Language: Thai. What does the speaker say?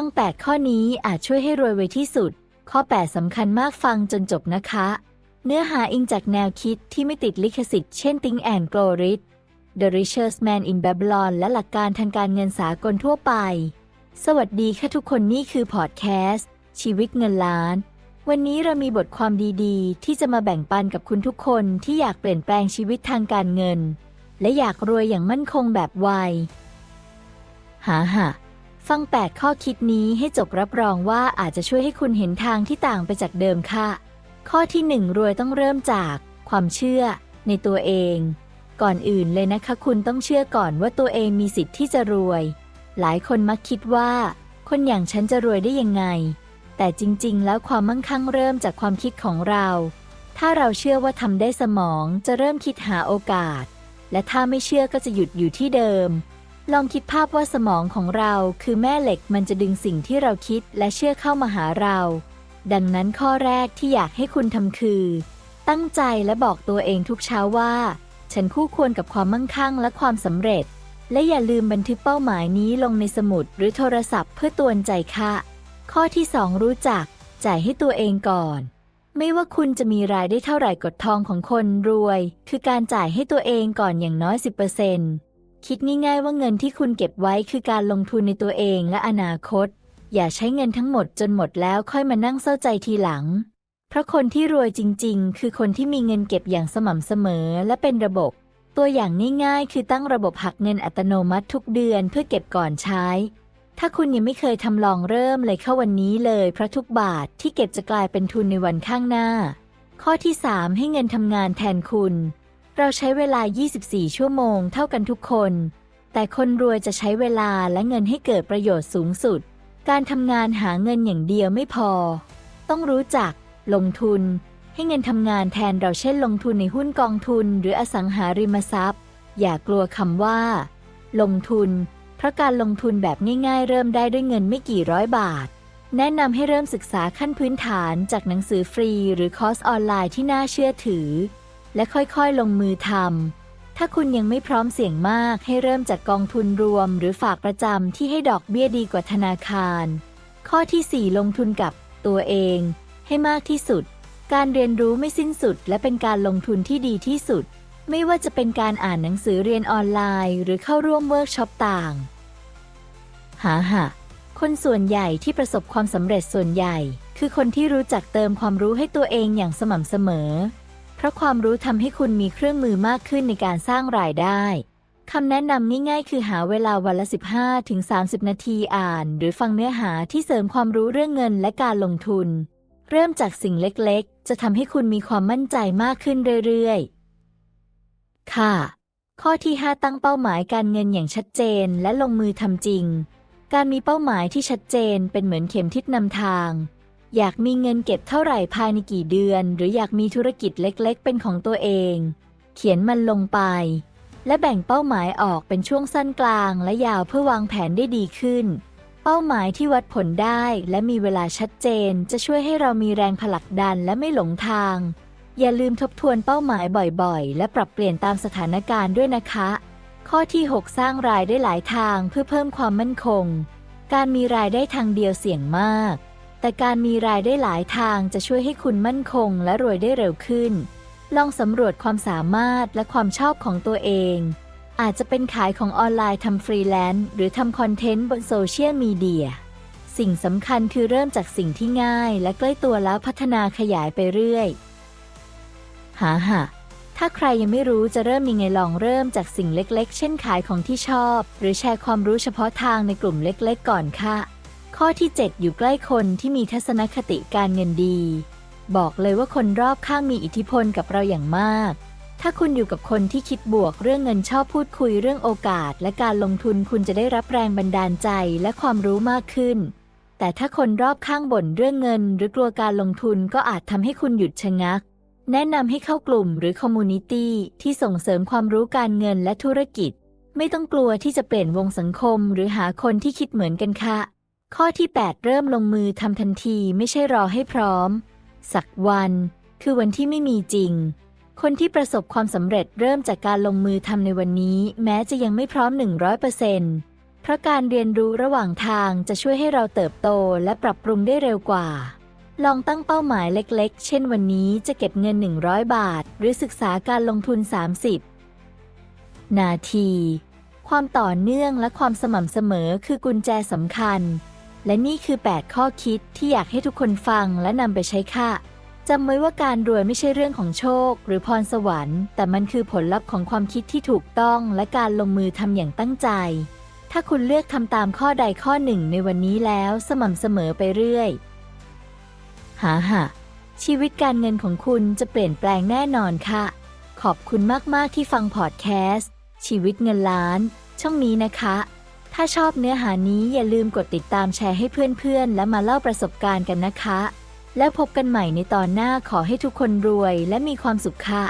ฟัง 8 ข้อนี้อาจช่วยให้รวยไวที่สุด ข้อ 8 สำคัญมากฟังจนจบนะคะ เนื้อหาอิงจากแนวคิดที่ไม่ติดลิขสิทธิ์เช่น Think and Grow Rich The Richest Man in Babylon และหลักการทางการเงินสากลทั่วไป สวัสดีค่ะทุกคนนี่คือพอดแคสต์ ชีวิตเงินล้าน วันนี้เรามีบทความดีๆ ที่จะมาแบ่งปันกับคุณทุกคนที่อยากเปลี่ยนแปลงชีวิตทางการเงิน และอยากรวยอย่างมั่นคงแบบไวหาหะ ฟัง 8 ข้อคิดนี้ให้จบรับรองว่าอาจจะช่วยให้คุณเห็นทางที่ต่างไปจากเดิมค่ะ ข้อที่ 1 รวยต้องเริ่มจาก ความเชื่อ ในตัวเอง ก่อนอื่นเลยนะคะ คุณต้องเชื่อก่อนว่าตัวเองมีสิทธิ์ที่จะรวย หลายคนมักคิดว่า คนอย่างฉันจะรวยได้ยังไง แต่จริง ๆ แล้วความมั่งคั่งเริ่มจากความคิดของเรา ถ้าเราเชื่อว่าทำได้สมองจะเริ่มคิดหาโอกาส และถ้าไม่เชื่อก็จะหยุดอยู่ที่เดิม ลองคิดภาพว่าสมองของเราคือแม่เหล็กมันจะดึงสิ่งที่เราคิดและเชื่อเข้ามาหาเรา ดังนั้นข้อแรกที่อยากให้คุณทำคือ ตั้งใจและบอกตัวเองทุกเช้าว่า ฉันคู่ควรกับความมั่งคั่งและความสำเร็จ และอย่าลืมบันทึกเป้าหมายนี้ลงในสมุดหรือโทรศัพท์เพื่อตวนใจค่ะ ข้อที่ 2 รู้จัก จ่ายให้ตัวเองก่อน ไม่ว่าคุณจะมีรายได้เท่าไหร่กดทองของคนรวย คือการจ่ายให้ตัวเองก่อนอย่างน้อย 10% คิดง่ายๆว่าเงินที่คุณเก็บไว้คือการลงทุนในตัวเองและอนาคต อย่าใช้เงินทั้งหมดจนหมดแล้วค่อยมานั่งเศร้าใจทีหลัง เพราะคนที่รวยจริง ๆ คือคนที่มีเงินเก็บอย่างสม่ำเสมอและเป็นระบบ ตัวอย่างง่ายๆ คือตั้งระบบหักเงินอัตโนมัติทุกเดือนเพื่อเก็บก่อนใช้ ถ้าคุณยังไม่เคยทำลองเริ่มเลยเข้าวันนี้เลยเพราะทุกบาทที่เก็บจะกลายเป็นทุนในวันข้างหน้า ข้อที่ 3 ให้เงินทำงานแทนคุณ เราใช้เวลา 24 ชั่วโมงเท่ากันทุกคน แต่คนรวยจะใช้เวลาและเงินให้เกิดประโยชน์สูงสุด การทำงานหาเงินอย่างเดียวไม่พอ ต้องรู้จัก ลงทุน ให้เงินทำงานแทนเราเช่นลงทุนในหุ้นกองทุนหรืออสังหาริมทรัพย์ อย่ากลัวคำว่า ลงทุน เพราะการลงทุนแบบง่าย ๆ เริ่มได้ด้วยเงินไม่กี่ร้อยบาท แนะนำให้เริ่มศึกษาขั้นพื้นฐานจากหนังสือฟรี หรือคอร์สออนไลน์ที่น่าเชื่อถือ และค่อยๆ ลงมือทำ ถ้าคุณยังไม่พร้อมเสี่ยงมากให้เริ่มจากกองทุนรวม หรือฝากประจำที่ให้ดอกเบี้ยดีกว่าธนาคาร ข้อที่ 4 ลงทุนกับตัวเอง ให้มากที่สุด การเรียนรู้ไม่สิ้นสุด และเป็นการลงทุนที่ดีที่สุด ไม่ว่าจะเป็นการอ่านหนังสือเรียนออนไลน์ หรือเข้าร่วมเวิร์กช็อปต่าง หาหะคนส่วนใหญ่ที่ประสบความสำเร็จส่วนใหญ่ คือคนที่รู้จักเติมความรู้ให้ตัวเองอย่างสม่ำเสมอ เพราะความรู้ทำให้คุณมีเครื่องมือมากขึ้นในการสร้างรายได้คำแนะนำง่ายๆ คือหาเวลาวันละ 15ถึง30 นาทีอ่าน หรือฟังเนื้อหาที่เสริมความรู้เรื่องเงินและการลงทุน เริ่มจากสิ่งเล็กๆ จะทำให้คุณมีความมั่นใจมากขึ้นเรื่อยๆ ค่ะ ข้อที่ 5 ตั้งเป้าหมายการเงินอย่างชัดเจนและลงมือทำจริง การมีเป้าหมายที่ชัดเจนเป็นเหมือนเข็มทิศนำทาง อยากมีเงินเก็บเท่าไหร่ภายในกี่เดือน หรืออยากมีธุรกิจเล็กๆ เป็นของตัวเอง เขียนมันลงไป และแบ่งเป้าหมายออกเป็นช่วงสั้นกลางและยาวเพื่อวางแผนได้ดีขึ้น เป้าหมายที่วัดผลได้และมีเวลาชัดเจน จะช่วยให้เรามีแรงผลักดันและไม่หลงทาง อย่าลืมทบทวนเป้าหมายบ่อยๆ และปรับเปลี่ยนตามสถานการณ์ด้วยนะคะ ข้อที่ 6 สร้างรายได้หลายทางเพื่อเพิ่มความมั่นคง การมีรายได้ทางเดียวเสี่ยงมาก แต่การมีรายได้หลายทางจะช่วยให้คุณมั่นคงและรวยได้เร็วขึ้น ลองสำรวจความสามารถและความชอบของตัวเอง อาจจะเป็นขายของออนไลน์ทำฟรีแลนซ์หรือทำคอนเทนต์บนโซเชียลมีเดีย สิ่งสำคัญคือเริ่มจากสิ่งที่ง่าย และใกล้ตัวแล้วพัฒนาขยายไปเรื่อย หาหะถ้าใครยังไม่รู้จะเริ่มยังไงลองเริ่มจากสิ่งเล็กๆ เช่นขายของที่ชอบ หรือแชร์ความรู้เฉพาะทางในกลุ่มเล็กๆ ก่อนค่ะ ข้อที่ 7 อยู่ใกล้คนที่มีทัศนคติการเงินดี บอกเลยว่าคนรอบข้างมีอิทธิพลกับเราอย่างมาก ถ้าคุณอยู่กับคนที่คิดบวกเรื่องเงินชอบพูดคุยเรื่องโอกาส และการลงทุนคุณจะได้รับแรงบันดาลใจและความรู้มากขึ้น แต่ถ้าคนรอบข้างบ่นเรื่องเงิน หรือกลัวการลงทุนก็อาจทำให้คุณหยุดชะงัก แนะนำให้เข้ากลุ่มหรือคอมมูนิตี้ที่ส่งเสริมความรู้การเงินและธุรกิจ ไม่ต้องกลัวที่จะเปลี่ยนวงสังคม หรือหาคนที่คิดเหมือนกันค่ะ ข้อที่ 8 เริ่มลงมือทำทันทีไม่ใช่รอให้พร้อม สักวัน คือวันที่ไม่มีจริง คนที่ประสบความสำเร็จเริ่มจากการลงมือทำในวันนี้ แม้จะยังไม่พร้อม 100%เพเพราะการเรียนรู้ระหว่างทางจะช่วยให้เราเติบโตและปรับปรุงได้เร็วกว่า ลองตั้งเป้าหมายเล็กๆ เช่นวันนี้จะเก็บเงิน 100 บาท หรือศึกษาการลงทุน 30 นาที ความต่อเนื่องและความสม่ำเสมอคือกุญแจสำคัญ และนี่คือ 8 ข้อคิดที่อยากให้ทุกคนฟังและนำไปใช้ค่ะจำไว้ว่าการรวยไม่ใช่เรื่องของโชค หรือพรสวรรค์ แต่มันคือผลลัพธ์ของความคิดที่ถูกต้อง และการลงมือทำอย่างตั้งใจ ถ้าคุณเลือกทำตามข้อใดข้อหนึ่งในวันนี้แล้วสม่ำเสมอไปเรื่อย หาหะชีวิตการเงินของคุณจะเปลี่ยนแปลงแน่นอนค่ะ ขอบคุณมาก ๆ ที่ฟังพอดแคสต์ ชีวิตเงินล้าน ช่องนี้นะคะ ถ้าชอบเนื้อหานี้อย่าลืมกดติดตามแชร์ให้เพื่อนๆ และมาเล่าประสบการณ์กันนะคะ แล้วพบกันใหม่ในตอนหน้าขอให้ทุกคนรวยและมีความสุขค่ะ